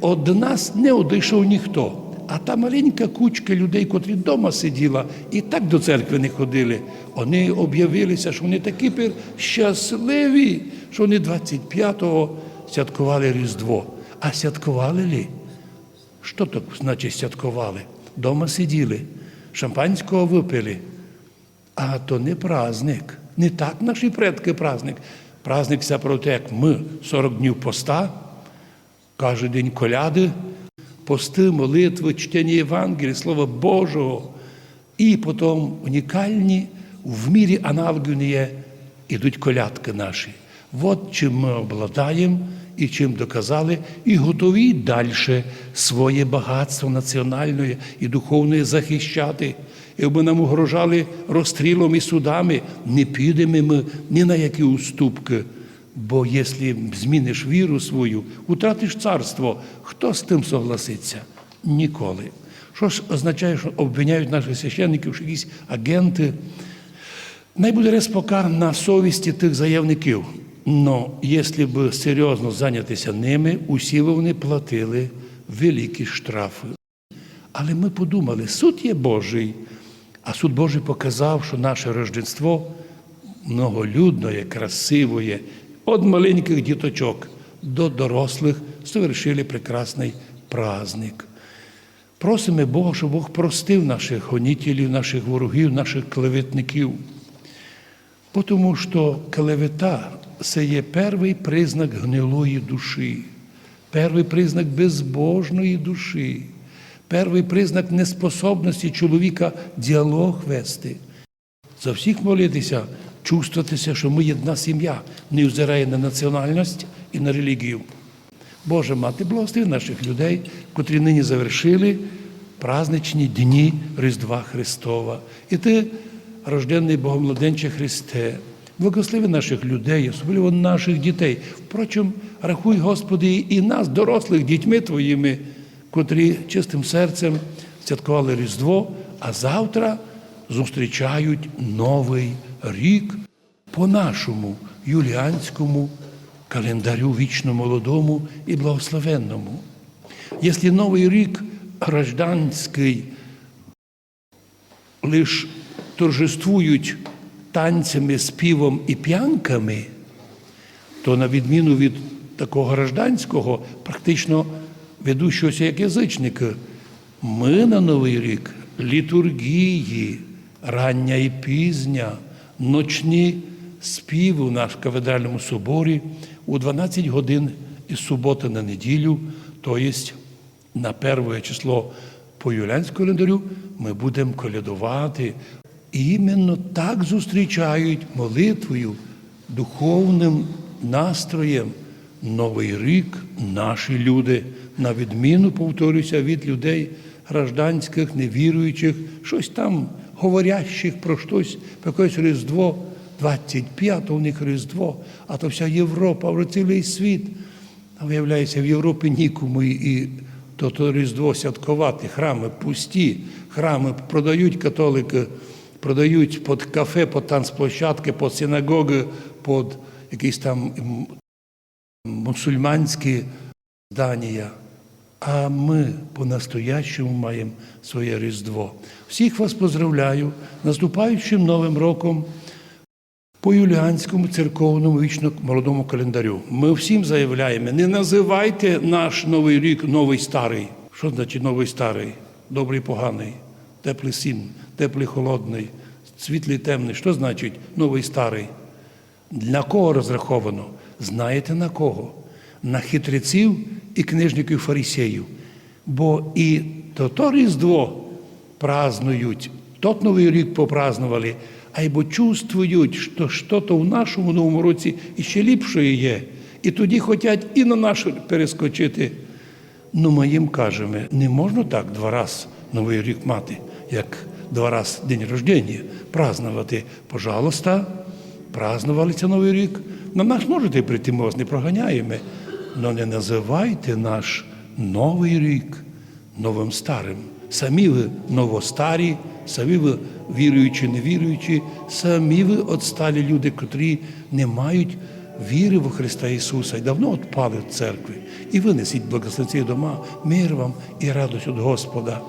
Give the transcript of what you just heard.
Од нас не одійшов ніхто. А та маленька кучка людей, котрі вдома сиділа і так до церкви не ходили, вони об'явилися, що вони такі щасливі, що вони 25-го святкували Різдво. А святкували лі? Що так значить святкували? Дома сиділи, шампанського випили. А то не праздник. Не так наші предки праздник. Праздник це про те, як ми 40 днів поста, кожен день коляди, пости, молитви, чтення Євангелія, Слова Божого. І потім унікальні в мірі є, ідуть колядки наші. От чим ми обладаємо і чим доказали, і готові далі своє багатство національне і духовне захищати. Якби нам угрожали розстрілом і судами, не підемо ми ні на які уступки. Бо якщо зміниш віру свою, втратиш царство, хто з тим согласиться? Ніколи. Що ж означає, що обвиняють наших священників, що якісь агенти? Най буде рез на совісті тих заявників. Но якщо б серйозно зайнятися ними, усі б вони платили великі штрафи. Але ми подумали, суд є Божий, а суд Божий показав, що наше Рождество многолюдне, красиве, від маленьких діточок до дорослих совершили прекрасний праздник. Просимо Бога, щоб Бог простив наших гонітелів, наших ворогів, наших клеветників. Тому що клевета це є перший признак гнилої душі, перший признак безбожної душі, перший признак неспособності чоловіка діалог вести. За всіх молитися, чувствуватися, що ми єдна сім'я, не взирає на національність і на релігію. Боже мати, благослови наших людей, котрі нині завершили праздничні дні Різдва Христова. І ти, рожденний Богом младенче Христе, благослови наших людей, особливо наших дітей. Впрочем, рахуй, Господи, і нас, дорослих, дітьми Твоїми, котрі чистим серцем святкували Різдво, а завтра зустрічають новий рік по нашому юліанському календарю вічно молодому і благословенному. Якщо новий рік гражданський лиш торжествують танцями, співом і п'янками, то на відміну від такого гражданського, практично ведущогося як язичники, ми на Новий рік літургії, рання і пізня, ночні співи у нашому кафедральному соборі у 12 годин із суботи на неділю, то є на перше число по юлянському календарю ми будемо колядувати. І іменно так зустрічають молитвою, духовним настроєм Новий рік наші люди, на відміну, повторюся, від людей гражданських, невіруючих, щось там говорящих про щось, про якесь Різдво, 25 у них Різдво, а то вся Європа, вже цілий світ. А виявляється, в Європі нікому і то, то Різдво святкувати, храми пусті, храми продають католики, продають під кафе, під танцплощадки, під синагоги, під якісь там мусульманські здання. А ми по-настоящему маємо своє Різдво. Всіх вас поздравляю наступаючим Новим роком по юліанському церковному вічно молодому календарю. Ми всім заявляємо, не називайте наш новий рік новий старий. Що значить новий старий? Добрий поганий, теплий син, теплий холодний, світлий темний. Що значить новий старий? Для кого розраховано? Знаєте на кого? На хитреців і книжників фарисеїв. Бо і то, то Різдво празднують, тот Новий рік попразнували, а й бо чувствують, що щось в нашому новому році іще ліпше є. І тоді хочуть і на наш перескочити. Ну, ми їм кажемо, не можна так два рази Новий рік мати, як два рази день рождення, празднувати. Пожалуйста, празднували це Новий рік. На нас можете прийти, ми вас не проганяємо. Але не називайте наш Новий рік новим старим. Самі ви новостарі, самі ви віруючі, невіруючі, самі ви отсталі люди, котрі не мають віри в Христа Ісуса і давно відпали від церкви. І винесіть благословці дома, мир вам і радость від Господа.